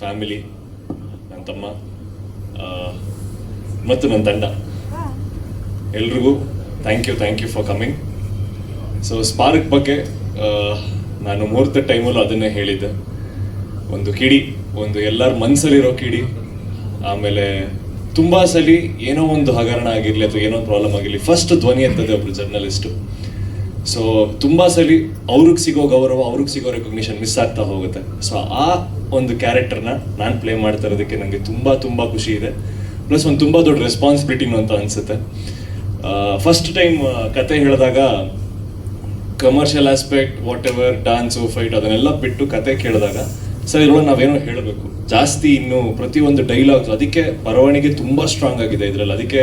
Family ನನ್ನ ತಮ್ಮ ಮತ್ತು ನನ್ನ ತಂಡ. ಎಲ್ರಿಗೂ thank you thank you for coming so Spark ಬಗ್ಗೆ ನಾನು ಮುಹೂರ್ತ ಟೈಮಲ್ಲೂ ಅದನ್ನೇ ಹೇಳಿದ್ದೆ. ಒಂದು ಕಿಡಿ, ಒಂದು ಎಲ್ಲರ ಮನಸ್ಸಲ್ಲಿರೋ ಕಿಡಿ, ಆಮೇಲೆ ತುಂಬ ಸಲಿ ಏನೋ ಒಂದು ಹಗರಣ ಆಗಿರಲಿ ಅಥವಾ ಏನೋ ಪ್ರಾಬ್ಲಮ್ ಆಗಿರಲಿ ಫಸ್ಟ್ ಧ್ವನಿ ಎತ್ತದೆ ಒಬ್ರು ಜರ್ನಲಿಸ್ಟು ಸೊ ತುಂಬ ಸಲಿ ಅವ್ರಿಗೆ ಸಿಗೋ ಗೌರವ, ಅವ್ರಿಗೆ ಸಿಗೋ ರೆಕಗ್ನಿಷನ್ ಮಿಸ್ ಆಗ್ತಾ ಹೋಗುತ್ತೆ. ಸೊ ಆ ಒಂದು ಕ್ಯಾರೆಕ್ಟರ್ನ ನಾನು ಪ್ಲೇ ಮಾಡ್ತಾ ಇರೋದಕ್ಕೆ ನನಗೆ ತುಂಬ ತುಂಬ ಖುಷಿ ಇದೆ. ಪ್ಲಸ್ ಒಂದು ತುಂಬ ದೊಡ್ಡ ರೆಸ್ಪಾನ್ಸಿಬಿಲಿಟಿನೂ ಅಂತ ಅನಿಸುತ್ತೆ. ಫಸ್ಟ್ ಟೈಮ್ ಕತೆ ಹೇಳಿದಾಗ commercial aspect whatever dance fight ಅದನ್ನೆಲ್ಲ ಬಿಟ್ಟು ಕತೆ ಕೇಳಿದಾಗ, ಸರ್ ಇದ್ರೊಳಗೆ ನಾವೇನೋ ಹೇಳಬೇಕು. ಜಾಸ್ತಿ ಇನ್ನು ಪ್ರತಿಯೊಂದು ಡೈಲಾಗ್ಸ್ ಅದಕ್ಕೆ ಬರವಣಿಗೆ ತುಂಬ ಸ್ಟ್ರಾಂಗ್ ಆಗಿದೆ ಇದರಲ್ಲಿ. ಅದಕ್ಕೆ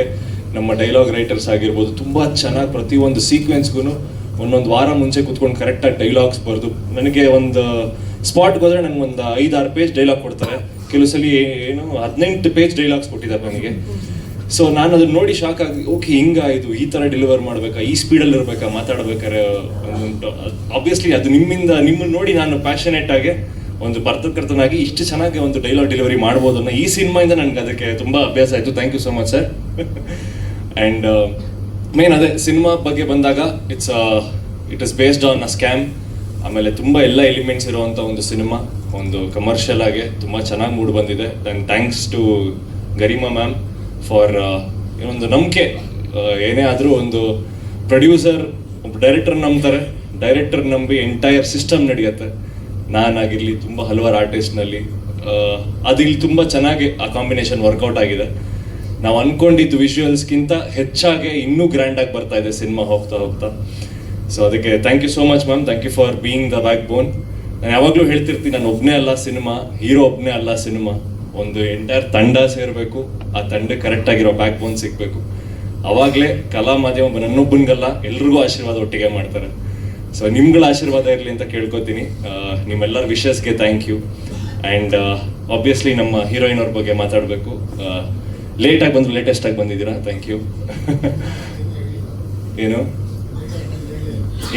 ನಮ್ಮ ಡೈಲಾಗ್ ರೈಟರ್ಸ್ ಆಗಿರ್ಬೋದು, ತುಂಬ ಚೆನ್ನಾಗಿ ಪ್ರತಿಯೊಂದು ಸೀಕ್ವೆನ್ಸ್ಗೂ ಒಂದೊಂದು ವಾರ ಮುಂಚೆ ಕೂತ್ಕೊಂಡು ಕರೆಕ್ಟಾಗಿ ಡೈಲಾಗ್ಸ್ ಬರೆದು, ನನಗೆ ಒಂದು ಸ್ಪಾಟ್ಗೆ ಹೋದ್ರೆ ನಂಗೆ ಒಂದು ಐದಾರು ಪೇಜ್ ಡೈಲಾಗ್ ಕೊಡ್ತಾರೆ. ಕೆಲವು ಸಲ ಏನು, ಹದಿನೆಂಟು ಪೇಜ್ ಡೈಲಾಗ್ಸ್ ಕೊಟ್ಟಿದ್ದಾರೆ ನನಗೆ ಸೊ ನಾನು ಅದನ್ನ ನೋಡಿ ಶಾಕ್ ಆಗಿ ಓಕೆ ಹಿಂಗ ಇದು, ಈ ಥರ ಡೆಲಿವರ್ ಮಾಡ್ಬೇಕಾ? ಈ ಸ್ಪೀಡಲ್ಲಿ ಇರಬೇಕಾ? ಮಾತಾಡ್ಬೇಕಾರೆ? ಆಬ್ವಿಯಸ್ಲಿ ಅದು ನಿಮ್ಮಿಂದ, ನಿಮ್ಮನ್ನ ನೋಡಿ ನಾನು ಪ್ಯಾಷನೇಟ್ ಆಗಿ ಒಂದು ಬರ್ತಕರ್ತನಾಗಿ ಇಷ್ಟು ಚೆನ್ನಾಗಿ ಒಂದು ಡೈಲಾಗ್ ಡೆಲಿವರಿ ಮಾಡ್ಬೋದು ಅನ್ನೋ ಈ ಸಿನಿಮಾಯಿಂದ ನನಗೆ ಅದಕ್ಕೆ ತುಂಬ ಅಭ್ಯಾಸ ಆಯಿತು. Thank you so much sir and main ಅದೇ, ಸಿನಿಮಾ ಬಗ್ಗೆ ಬಂದಾಗ it's it is based on a scam ಆಮೇಲೆ ತುಂಬ ಎಲ್ಲ ಎಲಿಮೆಂಟ್ಸ್ ಇರುವಂತ ಒಂದು ಸಿನಿಮಾ ಒಂದು ಕಮರ್ಷಿಯಲ್ ಆಗಿ ತುಂಬ ಚೆನ್ನಾಗಿ ಮೂಡ್ ಬಂದಿದೆ. Then thanks to Garima ma'am for ಒಂದು ನಂಬಿಕೆ ಏನೇ ಆದರೂ ಒಂದು ಪ್ರೊಡ್ಯೂಸರ್ ಒಬ್ಬ ಡೈರೆಕ್ಟರ್ ನಂಬ್ತಾರೆ. ಡೈರೆಕ್ಟರ್ ನಂಬಿ ಎಂಟೈರ್ ಸಿಸ್ಟಮ್ ನಡೆಯುತ್ತೆ. ನಾನಾಗಿರಲಿ ತುಂಬ ಹಲವಾರು ಆರ್ಟಿಸ್ಟ್ನಲ್ಲಿ ಅದು ಇಲ್ಲಿ ತುಂಬ ಚೆನ್ನಾಗಿ ಆ ಕಾಂಬಿನೇಷನ್ ವರ್ಕೌಟ್ ಆಗಿದೆ. ನಾವು ಅಂದ್ಕೊಂಡಿದ್ದು ವಿಷುವಲ್ಸ್ಗಿಂತ ಹೆಚ್ಚಾಗಿ ಇನ್ನೂ ಗ್ರ್ಯಾಂಡ್ ಆಗಿ ಬರ್ತಾ ಇದೆ ಸಿನಿಮಾ ಹೋಗ್ತಾ ಹೋಗ್ತಾ. ಸೊ ಅದಕ್ಕೆ thank you so much ma'am thank you for being the backbone ನಾನು ಯಾವಾಗಲೂ ಹೇಳ್ತಿರ್ತೀನಿ, ನಾನು ಒಬ್ಬನೇ ಅಲ್ಲ ಸಿನಿಮಾ, ಹೀರೋ ಒಬ್ಬನೇ ಅಲ್ಲ ಸಿನಿಮಾ. ಒಂದು ಎಂಟೈರ್ ತಂಡ ಸೇರಬೇಕು, ಆ ತಂಡ ಕರೆಕ್ಟ್ ಆಗಿರೋ ಬ್ಯಾಕ್ ಬೋನ್ ಸಿಗಬೇಕು. ಅವಾಗಲೇ ಕಲಾ ಮಾಧ್ಯಮ ನನ್ನೊಬ್ಬನಿಗಲ್ಲ, ಎಲ್ರಿಗೂ ಆಶೀರ್ವಾದ ಒಟ್ಟಿಗೆ ಮಾಡ್ತಾರೆ. ಸೊ ನಿಮ್ಗಳ ಆಶೀರ್ವಾದ ಇರಲಿ ಅಂತ ಕೇಳ್ಕೊತೀನಿ. ನಿಮ್ಮೆಲ್ಲರ ವಿಶಸ್ಗೆ ಥ್ಯಾಂಕ್ ಯು ಆ್ಯಂಡ್ ಆಬ್ವಿಯಸ್ಲಿ ನಮ್ಮ ಹೀರೋಯಿನ್ ಅವ್ರ ಬಗ್ಗೆ ಮಾತಾಡಬೇಕು. ಲೇಟಾಗಿ ಬಂದ್ರು ಲೇಟೆಸ್ಟ್ ಆಗಿ ಬಂದಿದ್ದೀರಾ? ಥ್ಯಾಂಕ್ ಯು ಏನು?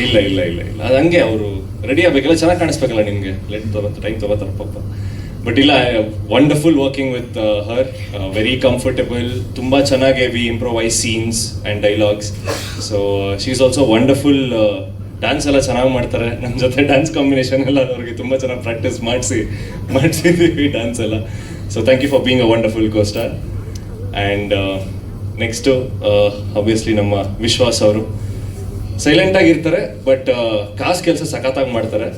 ಇಲ್ಲ ಇಲ್ಲ ಇಲ್ಲ ಇಲ್ಲ. ಅದು ಹಂಗೆ ಅವರು ರೆಡಿ ಆಗಬೇಕಲ್ಲ, ಚೆನ್ನಾಗಿ ಕಾಣಿಸ್ಬೇಕಲ್ಲ ನಿಮಗೆ. ಲೆಟ್ ತಗೋತ ಟೈಮ್ ತಗೋತಾರೆ ಪಾಪ. ಬಟ್ ಇಲ್ಲ wonderful working with her very comfortable ತುಂಬ ಚೆನ್ನಾಗಿ we improvise scenes and dialogues so she is also wonderful dance ಎಲ್ಲ ಚೆನ್ನಾಗಿ ಮಾಡ್ತಾರೆ. ನಮ್ಮ ಜೊತೆ ಡ್ಯಾನ್ಸ್ ಕಾಂಬಿನೇಷನ್ ಎಲ್ಲ ಅವ್ರಿಗೆ ತುಂಬ ಚೆನ್ನಾಗಿ ಪ್ರಾಕ್ಟೀಸ್ ಮಾಡಿಸಿ ಮಾಡಿಸಿದ್ದೀವಿ ಡ್ಯಾನ್ಸ್ ಎಲ್ಲ. So thank you for being a wonderful costar and next obviously ನಮ್ಮ ವಿಶ್ವಾಸ್ ಅವರು. ಸೈಲೆಂಟ್ ಆಗಿರ್ತಾರೆ ಬಟ್ ಕಾಸು ಕೆಲಸ ಸಖತ್ತಾಗಿ ಮಾಡ್ತಾರೆ.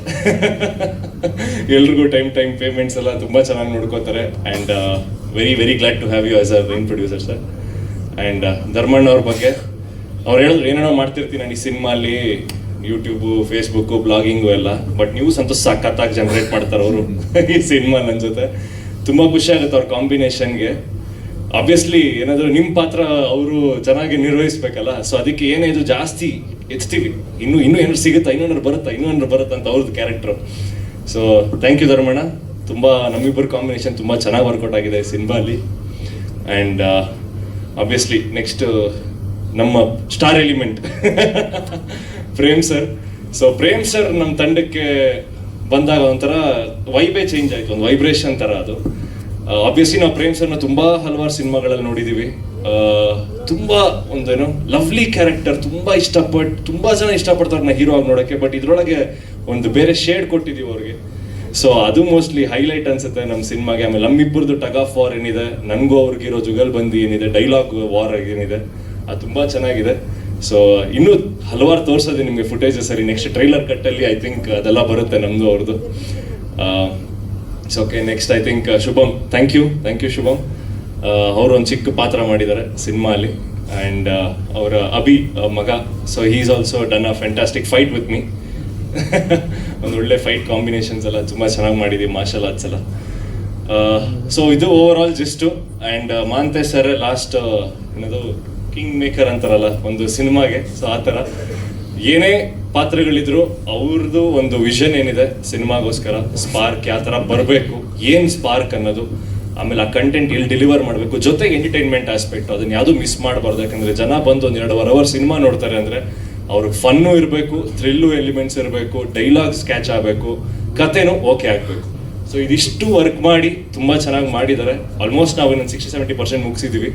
ಎಲ್ರಿಗೂ ಟೈಮ್ ಟೈಮ್ ಪೇಮೆಂಟ್ಸ್ ಎಲ್ಲ ತುಂಬ ಚೆನ್ನಾಗಿ ನೋಡ್ಕೋತಾರೆ. And very very glad to have you as a rain producer sir and Dharmanna ಅವ್ರ ಬಗ್ಗೆ, ಅವ್ರು ಹೇಳಿದ್ರು, ಏನೇನೋ ಮಾಡ್ತಿರ್ತೀನಿ ನಾನು ಈ ಸಿನಿಮಾಲಿ ಯೂಟ್ಯೂಬು ಫೇಸ್ಬುಕ್ಕು ಬ್ಲಾಗಿಂಗು ಎಲ್ಲ. ಬಟ್ ನ್ಯೂಸ್ ಸಂತೋಷ ಸಖತ್ತಾಗಿ ಜನರೇಟ್ ಮಾಡ್ತಾರೆ ಅವರು ಈ ಸಿನಿಮಾ ನನ್ನ ಜೊತೆ. ತುಂಬ ಖುಷಿ ಆಗುತ್ತೆ ಅವ್ರ ಕಾಂಬಿನೇಷನ್ಗೆ ಆಬ್ವಿಯಸ್ಲಿ ಏನಾದರೂ ನಿಮ್ಮ ಪಾತ್ರ ಅವರು ಚೆನ್ನಾಗಿ ನಿರ್ವಹಿಸ್ಬೇಕಲ್ಲ ಸೊ ಅದಕ್ಕೆ ಏನೇ ಇದು ಜಾಸ್ತಿ ಎಚ್ತೀವಿ ಇನ್ನು ಇನ್ನು ಏನಾರು ಸಿಗುತ್ತಾ? ಇನ್ನೊಂದು ಬರುತ್ತಾ? ಇನ್ನೊಂದು ಬರುತ್ತಾ ಅಂತ ಅವ್ರದ್ದು character so thank you Dharmanna. ತುಂಬ, ನಮ್ಮಿಬ್ಬರ ಕಾಂಬಿನೇಷನ್ ತುಂಬ ಚೆನ್ನಾಗಿ ವರ್ಕೌಟ್ ಆಗಿದೆ ಸಿನಿಮಾಲಿ ಆ್ಯಂಡ್ ಆಬ್ವಿಯಸ್ಲಿ ನೆಕ್ಸ್ಟ್ ನಮ್ಮ star element Prem sir so Prem sir ನಮ್ಮ ತಂಡಕ್ಕೆ ಬಂದಾಗ ಒಂಥರ ವೈಬೇ ಚೇಂಜ್ ಆಯಿತು, ಒಂದು ವೈಬ್ರೇಷನ್ ಥರ ಅದು. ಆಬ್ವಿಯಸ್ಲಿ ನಾವು ಪ್ರೇಮ್ ಸರ್ನ ತುಂಬಾ ಹಲವಾರು ಸಿನಿಮಾಗಳಲ್ಲಿ ನೋಡಿದೀವಿ. ತುಂಬಾ ಒಂದೇನು ಲವ್ಲಿ ಕ್ಯಾರೆಕ್ಟರ್ ತುಂಬಾ ಇಷ್ಟಪಟ್ಟು ತುಂಬಾ ಜನ ಇಷ್ಟಪಡ್ತಾರೆ ನಾ ಹೀರೋ ಆಗಿ ನೋಡೋಕ್ಕೆ ಬಟ್ ಇದ್ರೊಳಗೆ ಒಂದು ಬೇರೆ ಶೇಡ್ ಕೊಟ್ಟಿದೀವಿ ಅವ್ರಿಗೆ. ಸೊ ಅದು ಮೋಸ್ಟ್ಲಿ ಹೈಲೈಟ್ ಅನ್ಸುತ್ತೆ ನಮ್ಮ ಸಿನಿಮಾಗೆ. ಆಮೇಲೆ ನಮ್ಮಿಬ್ಬರದು ಟಗ್ ಆಫ್ ವಾರ್ ಏನಿದೆ, ನನಗೂ ಜುಗಲ್ ಬಂದಿ ಏನಿದೆ ಡೈಲಾಗ್ ವಾರ್ ಏನಿದೆ, ಅದು ತುಂಬಾ ಚೆನ್ನಾಗಿದೆ. ಸೊ ಇನ್ನೂ ಹಲವಾರು ತೋರಿಸೋದು ನಿಮಗೆ ಫುಟೇಜಸ್ ಸರಿ. ನೆಕ್ಸ್ಟ್ ಟ್ರೈಲರ್ ಕಟ್ಟಲ್ಲಿ ಐ ಥಿಂಕ್ ಅದೆಲ್ಲ ಬರುತ್ತೆ ನಮ್ಮದು ಅವ್ರದ್ದು. It's okay next I think Shubham thank you thank you Shubham ಅವರು ಒಂದು ಚಿಕ್ಕ ಪಾತ್ರ ಮಾಡಿದ್ದಾರೆ ಸಿನಿಮಾಲಿ. ಆ್ಯಂಡ್ ಅವರ ಅಭಿ ಮಗ. So is also done a fantastic fight with me ಒಂದು ಒಳ್ಳೆ ಫೈಟ್ ಕಾಂಬಿನೇಷನ್ಸ್ ಎಲ್ಲ ತುಂಬ ಚೆನ್ನಾಗಿ ಮಾಡಿದ್ದೀವಿ ಮಾರ್ಷಲ್ ಆರ್ಟ್ಸ್ ಎಲ್ಲ. ಸೊ ಇದು overall gist and Manthe sir last ಏನದು ಕಿಂಗ್ ಮೇಕರ್ ಅಂತಾರಲ್ಲ, ಒಂದು ಸಿನಿಮಾಗೆ. ಸೊ ಆ ಥರ. ಏನೇ ಪಾತ್ರಗಳಿದ್ರು ಅವ್ರದ್ದು ಒಂದು ವಿಷನ್ ಏನಿದೆ, ಸಿನಿಮಾಗೋಸ್ಕರ ಸ್ಪಾರ್ಕ್ ಯಾವ ಥರ ಬರಬೇಕು, ಏನು ಸ್ಪಾರ್ಕ್ ಅನ್ನೋದು, ಆಮೇಲೆ ಆ ಕಂಟೆಂಟ್ ಎಲ್ಲಿ ಡೆಲಿವರ್ ಮಾಡಬೇಕು ಜೊತೆಗೆ ಎಂಟರ್ಟೈನ್ಮೆಂಟ್ ಆಸ್ಪೆಕ್ಟ್ ಅದನ್ನ ಯಾವುದು ಮಿಸ್ ಮಾಡಬಾರ್ದು. ಯಾಕಂದ್ರೆ ಜನ ಬಂದು ಒಂದು ಎರಡು ಅವರ್ ಸಿನಿಮಾ ನೋಡ್ತಾರೆ ಅಂದ್ರೆ ಅವ್ರಿಗೆ ಫನ್ನು ಇರಬೇಕು ಥ್ರಿಲ್ಲು ಎಲಿಮೆಂಟ್ಸ್ ಇರಬೇಕು ಡೈಲಾಗ್ಸ್ ಕ್ಯಾಚ್ ಆಗಬೇಕು ಕತೆನೂ ಓಕೆ ಆಗಬೇಕು. ಸೊ ಇದಿಷ್ಟು ವರ್ಕ್ ಮಾಡಿ, ತುಂಬ ಚೆನ್ನಾಗಿ ಮಾಡಿದ್ದಾರೆ. ಆಲ್ಮೋಸ್ಟ್ ನಾವು ಇನ್ನೊಂದು ಸಿಕ್ಸ್ಟಿ ಸೆವೆಂಟಿ ಪರ್ಸೆಂಟ್ ಮುಗಿಸಿದ್ದೀವಿ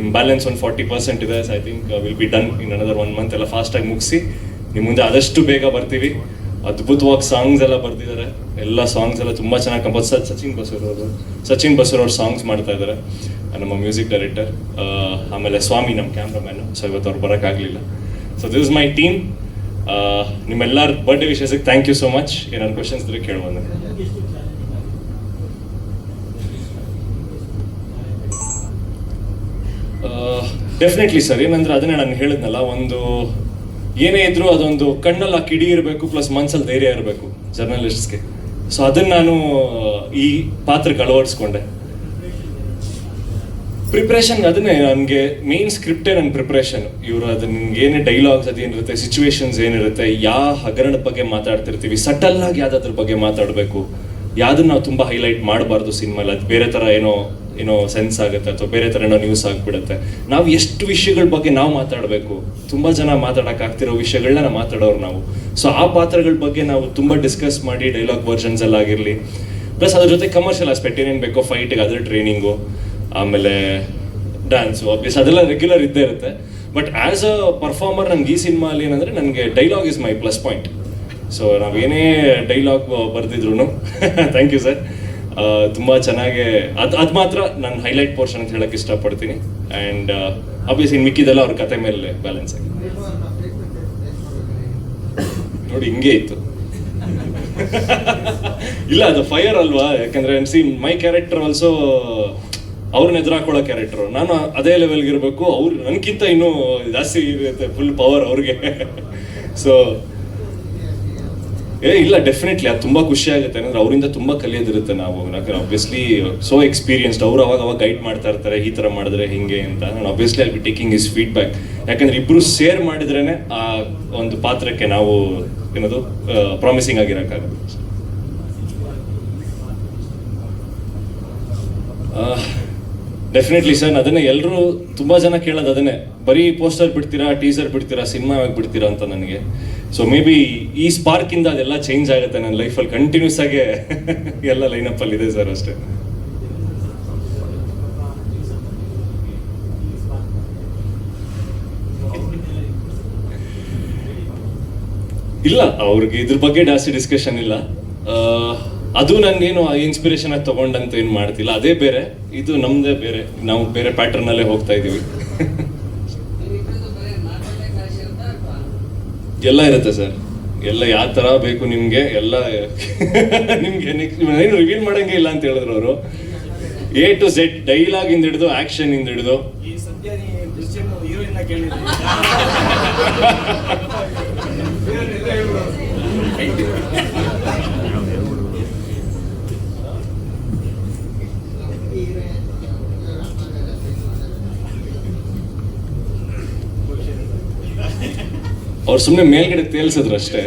ಇನ್ ಬ್ಯಾಲೆನ್ಸ್ ಒಂದು ಫಾರ್ಟಿ ಪರ್ಸೆಂಟ್ ಇದೆ. I think will be done in another one month ಎಲ್ಲ ಫಾಸ್ಟಾಗಿ ಮುಗಿಸಿ. ನಿಮ್ಮ ಮುಂದೆ ಆದಷ್ಟು ಬೇಗ ಬರ್ತೀವಿ. ಅದ್ಭುತವಾಗಿ ಸಾಂಗ್ಸ್ ಎಲ್ಲ ಬರ್ದಿದ್ದಾರೆ ಎಲ್ಲ ಸಾಂಗ್ಸ್ ಎಲ್ಲ ತುಂಬ ಚೆನ್ನಾಗಿ ಕಂಪೋಸ್ ಸಚಿನ್ ಬಸೂರ್ ಅವರು. ಸಚಿನ್ ಬಸೂರ್ ಅವ್ರು ಸಾಂಗ್ಸ್ ಮಾಡ್ತಾ ಇದ್ದಾರೆ ನಮ್ಮ ಮ್ಯೂಸಿಕ್ ಡೈರೆಕ್ಟರ್ ಆಮೇಲೆ ಸ್ವಾಮಿ ನಮ್ಮ ಕ್ಯಾಮ್ರಾಮ್ಯಾನು ಸೊ ಇವತ್ತು ಅವ್ರು ಬರೋಕ್ಕಾಗಲಿಲ್ಲ. So this is my team ನಿಮ್ಮೆಲ್ಲರ ಬರ್ಡೇ ವಿಶೇಷ ಥ್ಯಾಂಕ್ ಯು ಸೋ ಮಚ್ ಏನಾದ್ರು ಕ್ವಶನ್ಸ್ ಇದ್ರೆ ಕೇಳ್ಬೋದು ಡೆಫಿನೆಟ್ಲಿ ಸರ್ ಏನಂದ್ರೆ ಅದನ್ನೇ ನಾನು ಹೇಳಿದ್ನಲ್ಲ, ಒಂದು ಏನೇ ಇದ್ರೂ ಅದೊಂದು ಕಣ್ಣಲ್ಲಿ ಆ ಕಿಡಿ ಇರಬೇಕು ಪ್ಲಸ್ ಮನ್ಸಲ್ಲಿ ಧೈರ್ಯ ಇರಬೇಕು ಜರ್ನಲಿಸ್ಟ್ಸ್ಗೆ. ಸೊ ಅದನ್ನ ನಾನು ಈ ಪಾತ್ರಕ್ಕೆ ಅಳವಡಿಸ್ಕೊಂಡೆ. ಪ್ರಿಪ್ರೇಷನ್ ಅದನ್ನೇ, ನನಗೆ ಮೇನ್ ಸ್ಕ್ರಿಪ್ಟೇ ನನ್ನ ಪ್ರಿಪ್ರೇಷನ್ ಇವರು ಅದು ನಿಮ್ಗೆ ಏನೇ ಡೈಲಾಗ್ಸ್ ಅದೇನಿರುತ್ತೆ ಸಿಚುವೇಶನ್ಸ್ ಏನಿರುತ್ತೆ ಯಾವ ಹಗರಣದ ಬಗ್ಗೆ ಮಾತಾಡ್ತಿರ್ತೀವಿ ಸಟಲ್ ಆಗಿ ಯಾವ್ದಾದ್ರ ಬಗ್ಗೆ ಮಾತಾಡಬೇಕು, ಯಾವ್ದನ್ನ ನಾವು ತುಂಬ ಹೈಲೈಟ್ ಮಾಡಬಾರ್ದು ಸಿನಿಮಾಲಿ ಅದು ಬೇರೆ ಥರ ಏನೋ ಏನೋ ಸೆನ್ಸ್ ಆಗುತ್ತೆ ಅಥವಾ ಬೇರೆ ಥರ ಏನೋ ನ್ಯೂಸ್ ಆಗಿಬಿಡುತ್ತೆ. ನಾವು ಎಷ್ಟು ವಿಷಯಗಳ ಬಗ್ಗೆ ನಾವು ಮಾತಾಡಬೇಕು? ತುಂಬ ಜನ ಮಾತಾಡೋಕ್ಕಾಗ್ತಿರೋ ವಿಷಯಗಳನ್ನ ನಾವು ಮಾತಾಡೋರು ನಾವು. ಸೊ ಆ ಪಾತ್ರಗಳ ಬಗ್ಗೆ ನಾವು ತುಂಬ ಡಿಸ್ಕಸ್ ಮಾಡಿ ಡೈಲಾಗ್ ವರ್ಷನ್ಸ್ ಎಲ್ಲ ಆಗಿರಲಿ. ಪ್ಲಸ್ ಅದ್ರ ಜೊತೆ ಕಮರ್ಷಿಯಲ್ ಆಸ್ಪೆಕ್ಟ್ ಏನೇನು ಬೇಕೋ ಫೈಟಿಗೆ ಅದ್ರ ಟ್ರೈನಿಂಗು ಆಮೇಲೆ ಡ್ಯಾನ್ಸು ಆಬ್ವಿಯಸ್ ಅದೆಲ್ಲ ರೆಗ್ಯುಲರ್ ಇದ್ದೇ ಇರುತ್ತೆ. ಬಟ್ ಆ್ಯಸ್ ಅ ಪರ್ಫಾರ್ಮರ್ ನಂಗೆ ಈ ಸಿನಿಮಾಲಿ ಏನಂದ್ರೆ ನನಗೆ dialogue is my plus point so ನಾವೇನೇ dialogue ಬರೆದಿದ್ರು ಥ್ಯಾಂಕ್ ಯು ಸರ್ ತುಂಬ ಚೆನ್ನಾಗಿ, ಅದು ಅದು ಮಾತ್ರ ನಾನು ಹೈಲೈಟ್ ಪೋರ್ಷನ್ ಅಂತ ಹೇಳಕ್ಕೆ ಇಷ್ಟಪಡ್ತೀನಿ. ಆ್ಯಂಡ್ ಆಬ್ವಿಯಸ್ ಇನ್ ಮಿಕ್ಕಿದೆಲ್ಲ ಅವ್ರ ಕತೆ ಮೇಲೆ ಬ್ಯಾಲೆನ್ಸ್ ಆಗಿ. ನೋಡಿ, ಹಿಂಗೆ ಇತ್ತು. ಇಲ್ಲ, ಅದು ಫೈರ್ ಅಲ್ವಾ? ಯಾಕಂದ್ರೆ ಸಿ ಮೈ ಕ್ಯಾರೆಕ್ಟರ್ ಆಲ್ಸೋ ಅವ್ರನ್ನ ಎದುರಾಕೊಳ್ಳೋ ಕ್ಯಾರೆಕ್ಟರ್ ನಾನು ಅದೇ ಲೆವೆಲ್ಗೆ ಇರಬೇಕು, ಅವ್ರು ನನಗಿಂತ ಇನ್ನೂ ಜಾಸ್ತಿ ಇರುತ್ತೆ ಫುಲ್ ಪವರ್ ಅವ್ರಿಗೆ. ಸೊ ಏ, ಇಲ್ಲ ಡೆಫಿನೆಟ್ಲಿ ಅದು ತುಂಬಾ ಖುಷಿ ಆಗುತ್ತೆ. ಅಂದ್ರೆ ಅವರಿಂದ ತುಂಬಾ ಕಲಿಯೋದಿರುತ್ತೆ ನಾವು ಯಾಕಂದ್ರೆ ಆಬ್ವಿಯಸ್ಲಿ ಸೋ ಎಕ್ಸ್ಪೀರಿಯನ್ಸ್ಡ್ ಅವ್ರು ಅವಾಗ ಅವಾಗ ಗೈಡ್ ಮಾಡ್ತಾ ಇರ್ತಾರೆ, ಈ ತರ ಮಾಡಿದ್ರೆ ಹಿಂಗೆ ಅಂತ. ನಾನು obviously I be taking is feedback ಯಾಕಂದ್ರೆ ಇಬ್ರು ಸೇರ್ ಮಾಡಿದ್ರೇನೆ ಆ ಒಂದು ಪಾತ್ರಕ್ಕೆ ನಾವು ಏನದು ಪ್ರಾಮಿಸಿಂಗ್ ಆಗಿರೋಕ್ಕಾಗುತ್ತೆ. ಡೆಫಿನೆಟ್ಲಿ ಸರ್ ಅದನ್ನೇ ಎಲ್ಲರೂ ತುಂಬ ಜನ ಕೇಳೋದು ಅದನ್ನೇ. ಬರೀ ಪೋಸ್ಟರ್ ಬಿಡ್ತೀರಾ ಟೀಸರ್ ಬಿಡ್ತೀರಾ ಸಿನಿಮಾ ಯಾವಾಗ ಬಿಡ್ತೀರಾ ಅಂತ ನನಗೆ. ಸೊ ಮೇ ಬಿ ಈ ಸ್ಪಾರ್ಕ್ ಇಂದ ಅದೆಲ್ಲ ಚೇಂಜ್ ಆಗುತ್ತೆ ನನ್ನ ಲೈಫಲ್ಲಿ ಕಂಟಿನ್ಯೂಸ್ ಆಗಿ ಎಲ್ಲ ಲೈನಪ್ ಅಲ್ಲಿ ಇದೆ ಸರ್ ಅಷ್ಟೇ. ಇಲ್ಲ, ಅವ್ರಿಗೆ ಇದ್ರ ಬಗ್ಗೆ ಜಾಸ್ತಿ ಡಿಸ್ಕಷನ್ ಇಲ್ಲ. ಅದು ನನ್ಗೇನು ಇನ್ಸ್ಪಿರೇಷನ್ ಆಗಿ ತಗೊಂಡಂತ ಏನು ಮಾಡ್ತಿಲ್ಲ. ಅದೇ ಬೇರೆ ಇದು ನಮ್ದೇ ಬೇರೆ. ನಾವು ಬೇರೆ ಪ್ಯಾಟರ್ನ್ ಅಲ್ಲೇ ಹೋಗ್ತಾ ಇದೀವಿ ಎಲ್ಲ ಇರುತ್ತೆ ಸರ್. ಎಲ್ಲ ಯಾವ ತರ ಬೇಕು ನಿಮ್ಗೆ ಎಲ್ಲ ನಿಮ್ಗೆ ನೆಕ್ಸ್ಟ್ ಏನು ರಿವೀಲ್ ಮಾಡಂಗೆ ಇಲ್ಲ ಅಂತ ಹೇಳಿದ್ರು ಅವರು. ಎ ಟು ಝೆಡ್ ಡೈಲಾಗ್ ಇಂದ ಹಿಡಿದು ಆಕ್ಷನ್ ಇಂದ ಹಿಡಿದು. ಅವ್ರು ಸುಮ್ಮನೆ ಮೇಲ್ಗಡೆ ತೇಲ್ಸಿದ್ರು ಅಷ್ಟೇ